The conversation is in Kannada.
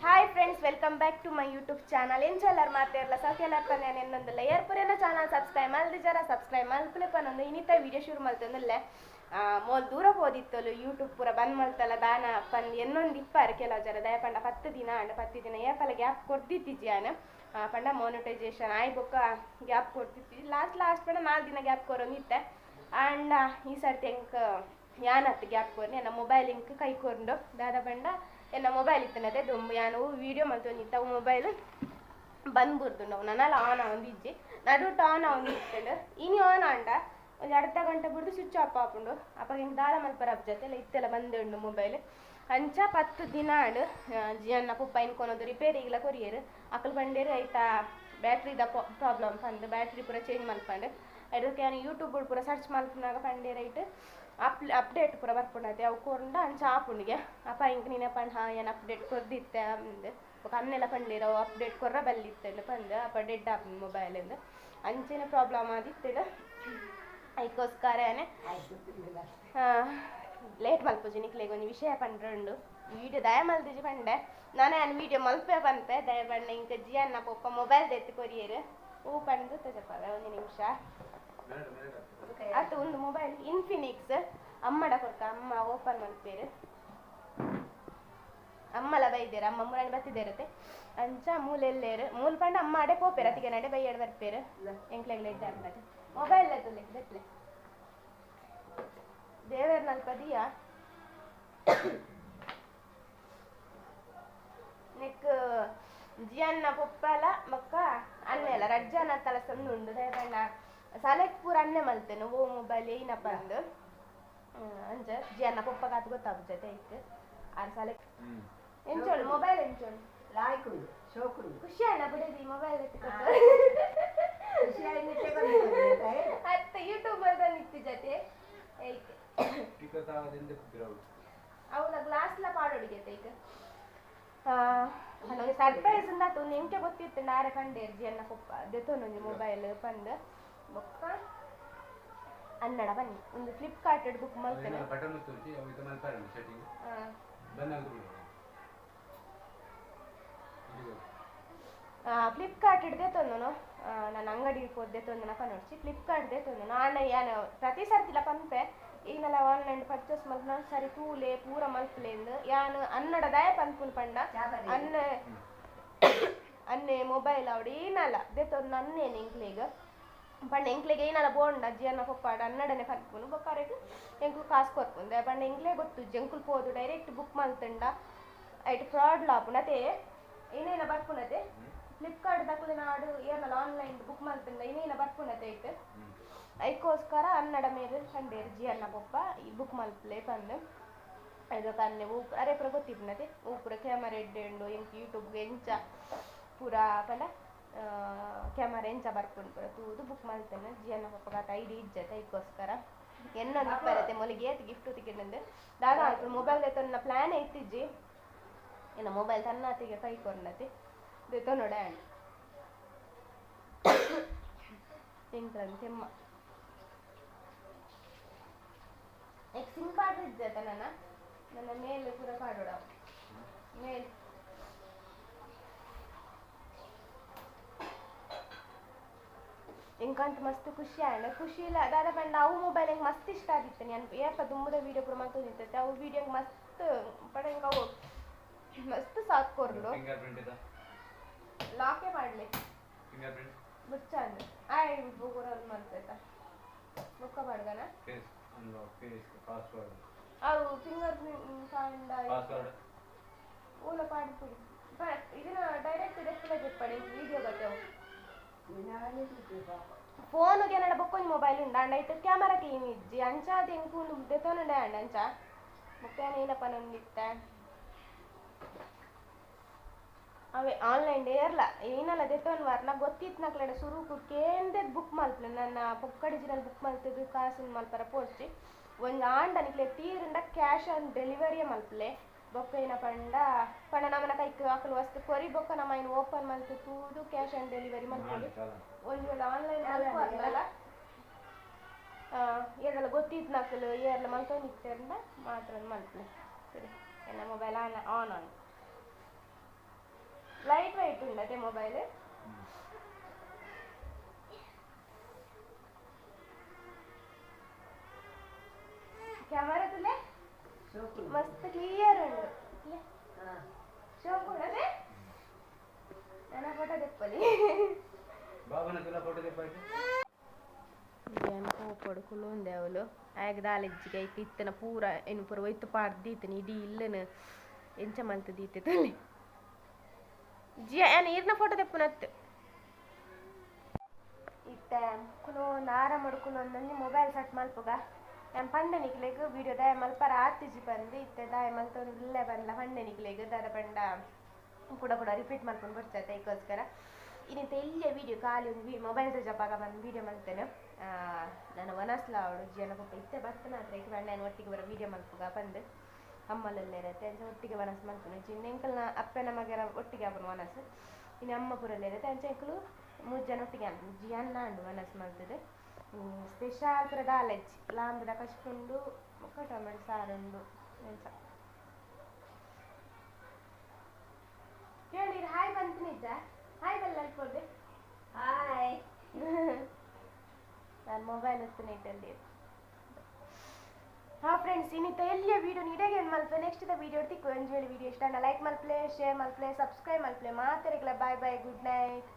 Hi friends welcome back to my YouTube channel ಏನು ಚಲ್ಲರ್ ಮಾತಾಡಲ್ಲ ಸೌಖ್ಯಲರ್ ಪನ್ನೆ ಎನ್ನೊಂದಿಲ್ಲ ಏರ್ ಪುರೇನ ಚಾನಲ್ ಸಬ್ಸ್ಕ್ರೈಬ್ ಮಲ್ದಿ ಜರ ಸಬ್ಸ್ಕ್ರೈಬ್ ಮಲ್ಪಲೆ ಪನ್ನೊಂದು ಇನ್ನಿತ ವಿಡಿಯೋ ಶುರು ಮಾಡ್ತಂದಲ್ಲೇ ಮೋಲ್ ದೂರ ಹೋದಿತ್ತಲು ಯೂಟ್ಯೂಬ್ ಪೂರ ಬಂದ್ ಮಾಡ್ತಲ್ಲ, ದಾನ ಪಂದ್ ಎನ್ನೊಂದು ಇಪ್ಪಾರು ಕೆಲವು ಜರ. ದಯ ಪಂಡ ಪತ್ತು ದಿನ ಅಂಡ ಪತ್ತು ದಿನ ಏಪಲ ಗ್ಯಾಪ್ ಕೊಡ್ದಿತ್ತಿಜ್ಜಿ ಆನ ಪಂಡ ಮೋನಿಟೈಸೇಷನ್ ಆಯ್ ಬೊಕ್ಕ ಗ್ಯಾಪ್ ಕೊಡ್ತಿತ್ತಿ. ಲಾಸ್ಟ್ ಲಾಸ್ಟ್ ಪಂಡ ನಾಲ್ಕು ದಿನ ಗ್ಯಾಪ್ ಕೊರೊಂದಿತ್ತೆ ಅಂಡ ಈ ಸರ್ತಿ ಎಂಕ್ ಯಾನತ್ತು ಗ್ಯಾಪ್ ಕೊರ್ನಿ ನನ್ನ ಮೊಬೈಲ್ ಇಂಕ್ ಕೈ ಕೊಂಡು ದಾದ ಪಂಡ ಎನ್ನ ಮೊಬೈಲ್ ಇತ್ತನದೆ ದುಂಬು ಯಾನು ವಿಡಿಯೋ ಮಲ್ತೊಂದಿತ್ತ ಮೊಬೈಲ್ ಬಂದ್ಬಿಡ್ದು ನಾವು. ನನ್ನಲ್ಲಿ ಆನ್ ಆವಂದಿಜ್ಜಿ ನಡುಟ್ ಆನ್ ಆವಂದಿತ್ತಂಡು ಇನಿ ಆನ್ ಆಂಡ. ಒಂದು ಅರ್ಧ ಗಂಟೆ ಬಿಡ್ದು ಸ್ವಿಚ್ ಆಫ್ ಹಾಕೊಂಡು ಅಪ್ಪ ಹಿಂಗೆ ದಾಳ ಮಲ್ಪರ ಜೊತೆ ಎಲ್ಲ ಇತ್ತೆಲ್ಲ ಉಂಡು ಮೊಬೈಲ್ ಅಂಚ ಪತ್ತು ದಿನ ಆಡು ಜಿಯನ್ನ ಪುಪ್ಪ ಇನ್ಕೊನೋದು ರಿಪೇರಿಗಿಲ್ಲ ಕೊರಿಯರು. ಅಕ್ಕಲ್ ಬಂಡೇರು ಆಯ್ತಾ ಬ್ಯಾಟ್ರಿದ ಪ್ರಾಬ್ಲಮ್ ಪಂದು ಬ್ಯಾಟ್ರಿ ಪೂರ ಚೇಂಜ್ ಮಲ್ಪಂಡು ಅದಕ್ಕೆ ನಾನು ಯೂಟ್ಯೂಬ್ ಪೂರ ಸರ್ಚ್ ಮಲ್ಪನಾಗ ಪಂಡೆ ರೈಟ್ ಅಪ್ ಅಪ್ಡೇಟ್ ಪೂರ ಬರ್ಪುಂಡತೆ ಅವು ಕೊಂಡ ಅಂಚ ಆಪುಂಡಿಗೆ ಅಪ್ಪ ಇಂಕ್ ನೀನೆ ಪಂಡ್ ಹಾ ಏನು ಅಪ್ಡೇಟ್ ಕೊರ್ದಿತ್ತೆ ಅಂದು. ಬೊಕ ಅನ್ನೆಲ್ಲ ಪಂಡಿರ ಅಪ್ಡೇಟ್ ಕೊರ್ರ ಬಲ್ಲಿತ್ತಂಡು ಪಂದು ಅಪ್ಪ ಡೆಡ್ ಆಪ್ ಮೊಬೈಲ್ ಎಂದು ಅಂಚೆನ ಪ್ರಾಬ್ಲಮ್ ಆದಿತ್ತಡು ಅದಕ್ಕೋಸ್ಕರನೇ ಲೇಟ್ ಮಲ್ಪುಜಿ ನಿಕ್ಲೆಗೆ ಒಂದು ವಿಷಯ ಪಂಡ್ರಂಡು ವಿಡಿಯೋ ದಯ ಮಲ್ದಿಜಿ ಪಂಡೆ. ನಾನೇ ಅನ್ ವಿಡಿಯೋ ಮಲ್ಪೆ ಬಂತೆ ದಯ ಪಂಡ ಇಂಕ ಜಿ ಅನ್ನ ಪೊಪ್ಪ ಮೊಬೈಲ್ ತೆತ್ತು ಕೊರಿಯರು. ಹೂ ಪಂಡು ತಜಪ್ಪ ಒಂದು ನಿಮಿಷ. ಅತ್ತು ಒಂದು ಮೊಬೈಲ್ ಇನ್ಫಿನಿಕ್ಸ್ ಅಮ್ಮಡ ಕೊಡ್ಕ ಅಮ್ಮ ಓಪನ್ ಮಾಡ್ತೀರಿ ಅಮ್ಮಲ ಬೈದೇರು ಅಮ್ಮ ಮೂರನೇ ಬತ್ತಿದ್ದೇರತ್ತೆ ಅಂಚ ಮೂಲೆಲ್ಲೇರು ಮೂಲ ಪಂಡ ಅಮ್ಮ ಅಡೆ ಪೋಪೇರು? ಅತಿಗೆ ನಡೆ ಬೈಯಡ್ ಬರ್ಪೇರು. ಎಂಕ್ಲೆಗ್ಲೆ ಇದ್ದಾರೆ ಮೊಬೈಲ್ ಅದು ಬೆಟ್ಲೆ ದೇವರ ನಲ್ಪದಿಯ ನೆಕ್ ಜಿಯನ್ನ ಪೊಪ್ಪಲ ಮಕ್ಕ ಅನ್ನೆಲ್ಲ ರಜ್ಜನ ತಲ ಸಂದುಂಡು ದೇವಣ್ಣ. ಸಲೆಕ್ ಪೂರ ಅನ್ನೆ ಮಲ್ತೇನೆ ಓ ಮೊಬೈಲ್ ಏನಪ್ಪ ಅಂದು ಅಂಚ ಜಿಯನ್ನ ಪೊಪ್ಪ ಕಾತು ಗೊತ್ತಾಗ್ತದೆ ಐತೆ ಆರ್ ಸಲೆಕ್ ಎಂಚೋಳು ಮೊಬೈಲ್ ಎಂಚೋಳು. ಲಾಯ್ಕುಂಡು ಶೋಕು ಖುಷಿ ಅಣ್ಣ ಬಿಡಿದ್ರಿ ಮೊಬೈಲ್ ತಗೊಂಡು ಅತ್ತ ಯೂಟ್ಯೂಬ್ ಅಲ್ಲಿ ನಿತ್ತಿ ಜೊತೆ. ಐತೆ ಅವನ ಗ್ಲಾಸ್ ಲ ಪಾಡೋಡಿಗೆ ಈಗ. ನನಗೆ ಸರ್ಪ್ರೈಸ್ ಉಂದಾತು ನಿಮ್ಗೆ ಗೊತ್ತಿತ್ತು ನಾರೆ ಕಂಡೇರ್ಜಿ ಅನ್ನ ಕೊಪ್ಪ ದೆತೊಂದು ಮೊಬೈಲ್ ಪಂದ್ ಬೊಕ್ಕ ಅನ್ನಡ ಬನ್ನಿ. ಒಂದು ಫ್ಲಿಪ್ಕಾರ್ಟ್ ಬುಕ್ ಮಾಡ್ತೇನೆ. ಹಾ. ಫ್ಲಿಪ್ಕಾರ್ಟ್ ಹಿಡ್ದೆ ತಂದನು. ನಾನು ಅಂಗಡಿಗೆ ಹೋದ್ದೆ ತಂದು ನಕ ನೋಡ್ಸಿ. ಫ್ಲಿಪ್ಕಾರ್ಟ್ ದೇ ತಂದು ನಾನು ಏನು ಪ್ರತಿ ಸರ್ತಿಲ ಪಂಪೆ. ಈಗನೆಲ್ಲ ಆನ್ಲೈನ್ ಪರ್ಚೇಸ್ ಮಲ್ಪ್ ನಾನು ಸರಿ ತೂಲೆ ಪೂರ ಮಲ್ಪಲೆಂದು ಯಾನು ಅನ್ನಡ ದಯ ಪನ್ಪುನ್ ಪಂಡ ಅನ್ನ ಅನ್ನೆ ಮೊಬೈಲ್ ಅವಡಿ ಏನಲ್ಲ. ದೇ ತಂದು ಅನ್ನೇನು ಎಂಕ್ಲಿಗ ಪಂಡ ಎಂಕ್ಲಿಗೆ ಏನಲ್ಲ ಬೋಂಡ ಜಿಯನ್ನ ಕೊಪ್ಪಾಡ ಅನ್ನಡನೆ ಪನ್ಪುನು ಬೊಕ್ಕಾರೆಗ್ ಎಂಕ್ಲು ಕಾಸು ಕೊರ್ಪುಂದೆ ಪಂಡ ಎಂಕ್ಲೆ ಗೊತ್ತು ಜಂಕುಲು ಪೋದು ಡೈರೆಕ್ಟ್ ಬುಕ್ ಮಲ್ತಂಡ. ಐಟ್ ಫ್ರಾಡ್ ಲಾಪುನತೆ ಏನೇನ ಬರ್ಪುನತೆ ಫ್ಲಿಪ್ಕಾರ್ಟ್ ದಕ್ಕಲೆ ನಾಡು, ಏನಲ್ಲ ಆನ್ಲೈನ್ ಬುಕ್ ಮಲ್ತಂಡ, ಏನೇನ ಬರ್ಪುನತೆ ಐಟ್ ಐಕೋಸ್ಕರ ಅನ್ನಡ ಮೇಲೆ ಕಂಡೇರು ಜಿಯನ್ನ ಬೊಪ್ಪ ಈ ಬುಕ್ ಮಲ್ಪ್ಲೆ ಪಂದು ಅದಕ್ಕೆ ಕನ್ನೆ ಊಪು ಅರೆ ಪುರ ಗೊತ್ತಿಪ್ಪನತೆ ಊಪುರ ಕ್ಯಾಮರಾ ಎಡ್ಡೆಂಡು ಎಂಕ್ ಯೂಟ್ಯೂಬ್ಗೆ ಎಂಚ ಪೂರ ಪಂಡ ಕ್ಯಾಮರಾ ಎಂಚ ಬರ್ಕೊಂಡು ಪುರ ತೂದು ಬುಕ್ ಮಲ್ತೇನೆ ಜಿಯನ್ನ ಅನ್ನ ಪೊಪ್ಪ ಕಾತ ಐಡಿ ಇಜ್ಜತೆ ಅದಕ್ಕೋಸ್ಕರ ಎನ್ನೊಂದು ಬರತ್ತೆ, ಮೊಲಿಗೆ ಏತ್ ಗಿಫ್ಟ್ ತೆಗೆದಂದೆ ದಾಗ ಆಯ್ತು ಮೊಬೈಲ್ ತನ್ನ ಪ್ಲಾನ್ ಐತಿಜ್ಜಿ ಇನ್ನು ಮೊಬೈಲ್ ತನ್ನಾತಿಗೆ ಕೈ ಕೊಂಡತಿ ದೇತೋ ನೋಡ ತಿಂಕ್ರಂದು ಕೆಮ್ಮ ಈಗ ಸಿಮ್ ಕಾರ್ಡ್ ಇದ್ದತ ನನ್ನ ನನ್ನ ಮೇಲೆ ಪೂರ ಕಾಡೋಡ ಮೇಲ್. ಇಂಕಂತ ಮಸ್ತ್ ಖುಷಿ ಆಂಡ ಖುಷಿ ಇಲ್ಲ ದಾದ ಪಂಡ ಅವು ಮೊಬೈಲ್ ಹೆಂಗೆ ಮಸ್ತ್ ಇಷ್ಟ ಆಗಿತ್ತು ನಾನು ಏಪ ತುಂಬದ ವೀಡಿಯೋ ಪೂರ ಮಾಡ್ತಾ ನಿಂತೈತೆ ಅವು ವೀಡಿಯೋ ಮಸ್ತ್ ಪಡ ಹಿಂಗೆ ಅವು ಮಸ್ತ್ ಸಾತ್ಕೊಂಡು ಲಾಕೆ ಮಾಡ್ಲಿ ಬುಚ್ಚ ಅಂದ್ರೆ ಆಯ್ ಬುಗುರಲ್ಲಿ ಮಾಡ್ತೈತ ಬುಕ್ಕ ಬಡ್ಗನ ಅವು ಫಿಂಗರ್ ಪ್ರಿಂಟ್ ಊಲ ಪಾಡ್ಪುಡಿ ಇದನ್ನ ಡೈರೆಕ್ಟ್ ಡಿಸ್ಪ್ಲೇ ಬಿಟ್ಪಡಿ ವಿಡಿಯೋ ಬರ್ತೇವೆ ಫೋನುಗೆ కెనడ బొక్కొని ಮೊಬೈಲ್ ಉಂಡ ಅಂಡ ಐತೆ ಕ್ಯಾಮರಾ ಕ್ಲೀನ್ ಇಜ್ಜಿ ಅಂಚ ಅದು ಎಂಕು ದೆತೋನುಂಡೆ ಅಂಡ ಅಂಚ ಮುಖ್ಯನ ಏನಪ್ಪ ನಂದಿತ್ತೆ ಅವೇ ಆನ್ಲೈನ್ ಏರ್ಲ ಏನಲ್ಲ ದೆತೋನ್ ವಾರ್ನ ಗೊತ್ತಿತ್ತು ನಕ್ಲಡ ಸುರು ಕುಡ್ಕೇಂದೆ ಬುಕ್ ಮಲ್ಪಲೆ ನನ್ನ ಬುಕ್ಕಡಿಜಿನಲ್ಲಿ ಬುಕ್ ಮಲ್ತಿದ್ದು ಕಾಸಿನ ಮಲ್ಪರ ಪೋಸ್ಟಿ ಒಂದು ಆಂಡ ನಿಕ್ಲೆ ತೀರಿಂದ ಕ್ಯಾಶ್ ಆನ್ ಡೆಲಿವರಿಯ ಮಲ್ಪಲೆ ಬೊಕ್ಕ ಏನ ಪಂಡ ಪಂಡ ನಮ್ಮನ ಕೈಕ್ ಹಾಕಲು ವಸ್ತು ಕೊರಿ ಬೊಕ್ಕ ನಮ್ಮ ಏನು ಓಪನ್ ಮಲ್ತು ತೂದು ಕ್ಯಾಶ್ ಆನ್ ಡೆಲಿವರಿ ಮಲ್ಪೊಲಿ ಒಂದು ವೇಳೆ ಆನ್ಲೈನ್ ಅಲ್ಲ? ಏನೆಲ್ಲ ಗೊತ್ತಿತ್ತು ನಕಲು ಏರ್ಲ ಮಲ್ಕೊಂಡು ಇತ್ತಂದ ಮಾತ್ರ ಮಲ್ಪಲೆ ಸರಿ ನನ್ನ mobile on on on. Light white ಉಂಡತೆ mobile ತೆಪ್ಪಲಿ ಬಾಬನ ತುಲ photo ತೆಪ್ಪಾಯ್ತು ಏನು ಪೊಡುಕುಲು ಉಂದೆ ಅವಳು ಆಗ ದಾಲೆಜ್ಜಿಗೆ ಐತಿ ಇತ್ತನ ಪೂರ ಏನು ಪೂರ ಒಯ್ತು ಪಾಡ್ದೀತನ ಇಡೀ ಇಲ್ಲನ ಎಂಚ ಮಲ್ತದೀತೆ ತಲೆ ಜಿಯ ಏನು ಈರ್ನ ಫೋಟೋ ತೆಪ್ಪನತ್ತು ಇತ್ತ ಕುಲು ನಾರ ಮಡ್ಕೊಂಡು ಒಂದೊಂದು ಮೊಬೈಲ್ ಸಟ್ ಮಲ್ಪುಗ ಪಂಡ ನಿಕ್ಲೆಗ್ ವಿಡಿಯೋ ದಯ ಮಲ್ಪರ ಆತಿಜಿ ಬಂದು ಇತ್ತೆ ದಾಯ ಮಲ್ತೊಂದು ಇಲ್ಲ ಬಂದ್ಲ ಪಂಡ ಕೂಡ ಕೂಡ ರಿಪೀಟ್ ಮಾಡ್ಕೊಂಡು ಬರ್ತೈತೆ ಅದಕ್ಕೋಸ್ಕರ ಇನ್ನಿಂತ ಇಲ್ಲೇ ವಿಡಿಯೋ ಖಾಲಿ ಒಂದು ಮೊಬೈಲ್ ಜಪಾಗ ಬಂದು ವಿಡಿಯೋ ಮಾಡ್ತೇನೆ ಆ, ನಾನು ವನಸ್ಲ ಅವಳು ಜನ ಪಾಪ ಇತ್ತೆ ಬರ್ತಾನೆ ಆದರೆ ಈಗ ನಾನು ಒಟ್ಟಿಗೆ ಬರೋ ವಿಡಿಯೋ ಮಲ್ಪುಗ ಬಂದು ಅಮ್ಮಲೆಲ್ಲ ಇರುತ್ತೆ ಅಂಚ ಒಟ್ಟಿಗೆ ವನಸ್ ಮಲ್ಪುನು. ಚಿನ್ನ ಎಂಕಲ್ನ ಅಪ್ಪ ಮಗರ ಒಟ್ಟಿಗೆ ಅವನು ವನಸ್. ಇನ್ನು ಅಮ್ಮ ಪುರಲ್ಲಿ ಇರುತ್ತೆ ಅಂಚ ಎಂಕಲು ಮೂರು ಜನ ಒಟ್ಟಿಗೆ ಜಿ ಅನ್ನ ಅಂಡು ವನಸ್ ಮಲ್ತದೆ. ಸ್ಪೆಷಲ್ ಪುರ ದಾಲೆಜ್ ಲಾಂಬದ ಕಷ್ಟುಂಡು ಮುಕ್ಕ ಟೊಮೆಟೊ ಸಾರುಂಡು ಎಂಚ ಹೇಳಿ ಹಾಯ್ ಬಂತು ನಿಜ. ಹಾಯ್ ಬಲ್ಲ ಅನ್ಕೊಂಡೆ ಹಾಯ್. ನಾನು ಮೊಬೈಲ್ ಹತ್ತನೇ ಇಟ್ಟಲ್ಲಿ ಹಾ ಫ್ರೆಂಡ್ಸ್ ಇನ್ನಿತ ಎಲ್ಲಿಯ ವಿಡಿಯೋ ನೀಡಾಗೆ ಏನು ಮಲ್ಪೆ? ನೆಕ್ಸ್ಟ್ ದ ವಿಡಿಯೋ ತಿಕ್ಕು ಎಂಜಾಯ್ ವಿಡಿಯೋ ಇಷ್ಟ. ಲೈಕ್ ಮಲ್ಪ್ಲೆ ಶೇರ್ ಮಲ್ಪ್ಲೆ ಸಬ್ಸ್ಕ್ರೈಬ್ ಮಲ್ಪ್ಲೆ ಮಾತಾಡಿಗಳ ಬಾಯ್ ಬಾಯ್ ಗುಡ್ ನೈಟ್